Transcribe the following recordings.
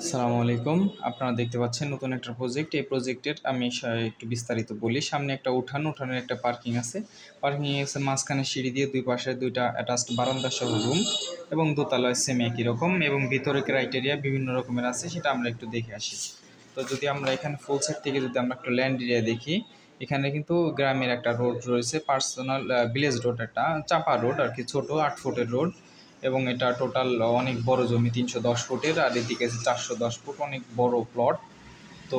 আসসালামু আলাইকুম। আপনারা দেখতে পাচ্ছেন নতুন একটা প্রজেক্ট এই প্রজেক্টের আমি একটু বিস্তারিত বলি। সামনে একটা উঠান, উঠানের একটা পার্কিং আছে। পার্কিং আছে মাঝখানে সিঁড়ি দিয়ে দুই পাশে দুইটা অ্যাটাচড বারান্দা সহ রুম এবং দোতলায় সেম একই রকম এবং ভিতরে ক্রাইটেরিয়া বিভিন্ন রকমের আছে, সেটা আমরা একটু দেখে আসি। তো যদি আমরা এখানে ফুল সেট থেকে যদি আমরা একটু ল্যান্ড এরিয়া দেখি, এখানে কিন্তু গ্রামের একটা রোড রয়েছে পার্সোনাল ভিলেজ রোড একটা, চাপা রোড আর কি, ছোট আট ফুটের রোড এবং এটা টোটাল অনেক বড় জমি, তিনশো দশ ফুটের, আর এদিকে চারশো দশ ফুট, অনেক বড় প্লট তো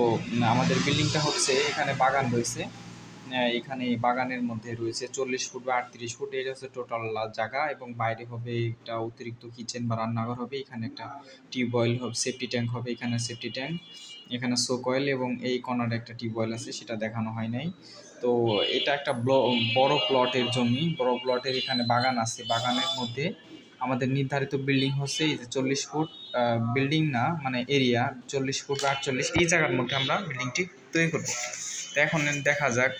আমাদের বিল্ডিংটা হচ্ছে এখানে বাগান রয়েছে। এখানে বাগানের মধ্যে রয়েছে চল্লিশ ফুট বা আটত্রিশ ফুট, এটা হচ্ছে টোটাল জায়গা এবং বাইরে হবে একটা অতিরিক্ত কিচেন বা রান্নাঘর হবে, এখানে একটা টিউবওয়েল হবে সেফটি ট্যাঙ্ক হবে, এখানে সেফটি ট্যাঙ্ক এখানে সোকয়েল এবং এই কর্নারে একটা টিউবওয়েল আছে, সেটা দেখানো হয় নাই। তো, এটা একটা বড় প্লটের জমি, বড় প্লটের এখানে বাগান আছে, বাগানের মধ্যে আমাদের নির্ধারিত বিল্ডিং হচ্ছে এই যে চল্লিশ ফুট বিল্ডিং না মানে এরিয়া চল্লিশ ফুট বা আটচল্লিশ, এই জায়গার মধ্যে আমরা বিল্ডিংটি তৈরি করব। তো এখন দেখা যাক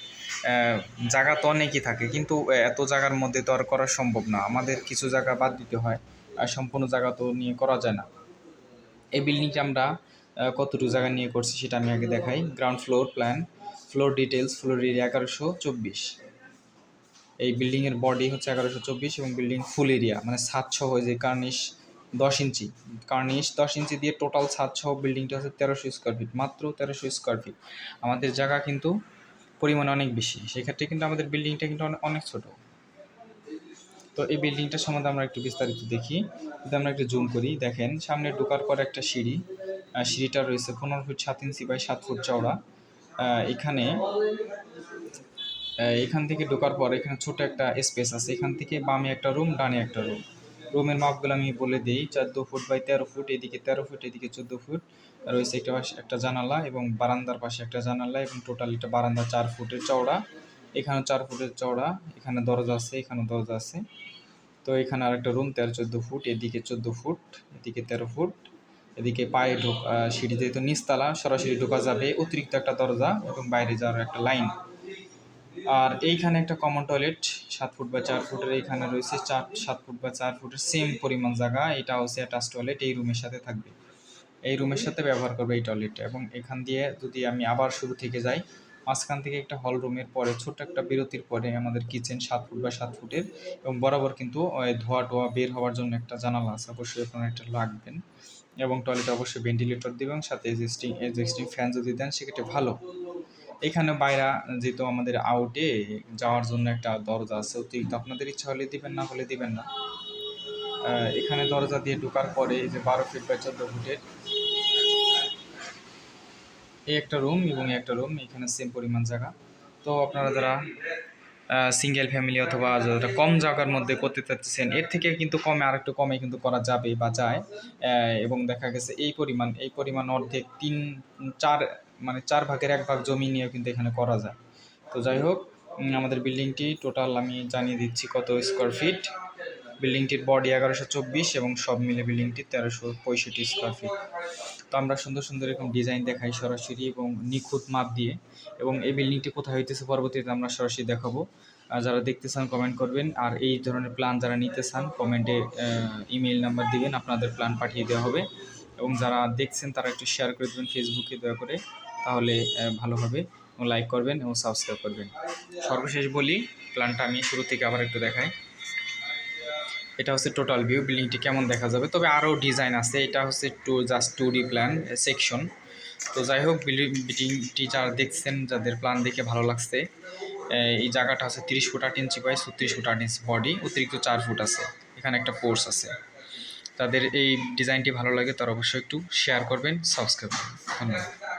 জায়গা তো অনেকই থাকে, কিন্তু এত জায়গার মধ্যে তো আর করা সম্ভব না। আমাদের কিছু জায়গা বাদ দিতে হয়, আর সম্পূর্ণ জায়গা তো নিয়ে করা যায় না। এই বিল্ডিংটি আমরা কতটুকু জায়গা নিয়ে করছি সেটা আমি আগে দেখাই। Ground floor plan floor details floor area এগারোশো চব্বিশ। এই বিল্ডিংয়ের বডি হচ্ছে এগারোশো চব্বিশ এবং বিল্ডিং ফুল এরিয়া মানে ছাদ হয়ে যে কার্নিশ দশ ইঞ্চি। কার্নিশ দশ ইঞ্চি দিয়ে টোটাল সহ বিল্ডিংটা হচ্ছে তেরোশো স্কোয়ার ফিট মাত্র তেরোশো স্কোয়ার ফিট আমাদের জায়গা কিন্তু পরিমাণ অনেক বেশি, সেক্ষেত্রে কিন্তু আমাদের বিল্ডিংটা কিন্তু অনেক ছোট। তো এই বিল্ডিংটার সম্বন্ধে আমরা একটু বিস্তারিত দেখি, যদি আমরা একটু জুম করি। দেখেন, সামনে ঢোকার পর একটা সিঁড়ি সিঁড়িটা রয়েছে পনেরো ফুট সাত ইঞ্চি বাই সাত ফুট চওড়া। এখানে এখান থেকে ঢোকার পর এখানে ছোট একটা স্পেস আছে। এখান থেকে বামে একটা রুম ডানে একটা রুম রুমের মাপগুলো আমি বলে দিই চোদ্দ ফুট বাই তেরো ফুট এদিকে তেরো ফুট এদিকে চোদ্দ ফুট। রয়েছে একটা পাশে একটা জানালা এবং বারান্দার পাশে একটা জানালা এবং টোটাল এটা বারান্দা চার ফুটের চওড়া। এখানে চার ফুটের চওড়া এখানে দরজা আছে এখানে দরজা আছে। তো এখানে আরেকটা রুম তেরো চোদ্দ ফুট এদিকে চোদ্দ ফুট এদিকে তেরো ফুট। এদিকে পায়ে ঢোক আহ, সিঁড়ি যেহেতু নিচতলা সরাসরি ঢোকা যাবে অতিরিক্ত একটা দরজা এবং বাইরে যাওয়ার একটা লাইন আর এইখানে একটা কমন টয়লেট সাত ফুট বা চার ফুটের এইখানে রয়েছে, চার, সাত ফুট বা চার ফুটের সেম পরিমাণ জায়গা এটা হচ্ছে অ্যাটাচ টয়লেট এই রুমের সাথে থাকবে। এই রুমের সাথে ব্যবহার করবে এই টয়লেটটা এবং এখান দিয়ে যদি আমি আবার শুরু থেকে যাই, মাঝখান থেকে একটা হল রুমের পরে, ছোট্ট একটা বিরতির পরে আমাদের কিচেন সাত ফুট বা সাত ফুটের এবং বরাবর কিন্তু ধোয়া টোয়া বের হওয়ার জন্য একটা জানালা আছে, অবশ্যই আপনারা একটা লাগবেন এবং টয়লেটে অবশ্যই ভেন্টিলেটর দেবেন, সাথে এক্সিস্টিং এক্সিস্টিং ফ্যান যদি দেন, সেক্ষেত্রে ভালো। এখানে বাইরা যেহেতু আমাদের আউটে যাওয়ার জন্য একটা দরজা আছে, অতিরিক্ত আপনাদের ইচ্ছা হলে দিবেন, না হলে দিবেন না। এখানে দরজা দিয়ে ঢোকার পরে এই যে বারো ফিট বা চোদ্দ ফুটের এই একটা রুম এবং একটা রুম এখানে সেম পরিমাণ জায়গা। তো আপনারা যারা সিঙ্গেল ফ্যামিলি অথবা যারা কম জায়গার মধ্যে করতে চাচ্ছেন, এর থেকে কিন্তু কমে, আরেকটু কমে কিন্তু করা যাবে বা যায়। এবং দেখা গেছে এই পরিমাণ এই পরিমাণ অর্ধেক তিন, চার মানে চার ভাগের এক ভাগ জমি নিয়েও কিন্তু এখানে করা যায়। তো যাই হোক আমাদের বিল্ডিংটি টোটাল আমি জানিয়ে দিচ্ছি কত স্কোয়ার ফিট বিল্ডিংটির বডি এগারোশো চব্বিশ এবং সব মিলে বিল্ডিংটি তেরোশো পঁয়ষট্টি স্কোয়ার ফিট তো আমরা সুন্দর সুন্দর এরকম ডিজাইন দেখাই সরাসরি এবং নিখুঁত মাপ দিয়ে এবং এই বিল্ডিংটি কোথায় হইতেছে পরবর্তীতে আমরা সরাসরি দেখাবো। আর যারা দেখতে চান কমেন্ট করবেন। আর এই ধরনের প্ল্যান যারা নিতে চান কমেন্টে ইমেল নাম্বার দিবেন, আপনাদের প্ল্যান পাঠিয়ে দেওয়া হবে। এবং যারা দেখছেন, তারা একটু শেয়ার করে দেবেন ফেসবুকে দয়া করে। তাহলে ভালো হবে। এবং লাইক করবেন এবং সাবস্ক্রাইব করবেন। সর্বশেষ বলি প্ল্যানটা আমি শুরু থেকে আবার একটু দেখাই। এটা হচ্ছে টোটাল ভিউ বিল্ডিংটি কেমন দেখা যাবে? তবে আরও ডিজাইন আছে। এটা হচ্ছে two just two D plan section তো যাই হোক বিল্ডিংটি যারা দেখছেন, যাদের প্ল্যান দেখে ভালো লাগছে এই জায়গাটা আছে তিরিশ ফুট আট ইঞ্চি বাই ছত্রিশ ফুট আট ইঞ্চি বডি অতিরিক্ত চার ফুট আছে। এখানে একটা পোর্স আছে। তাদের এই ডিজাইনটি ভালো লাগে, তারা অবশ্যই একটু শেয়ার করবেন সাবস্ক্রাইব করবেন। ধন্যবাদ।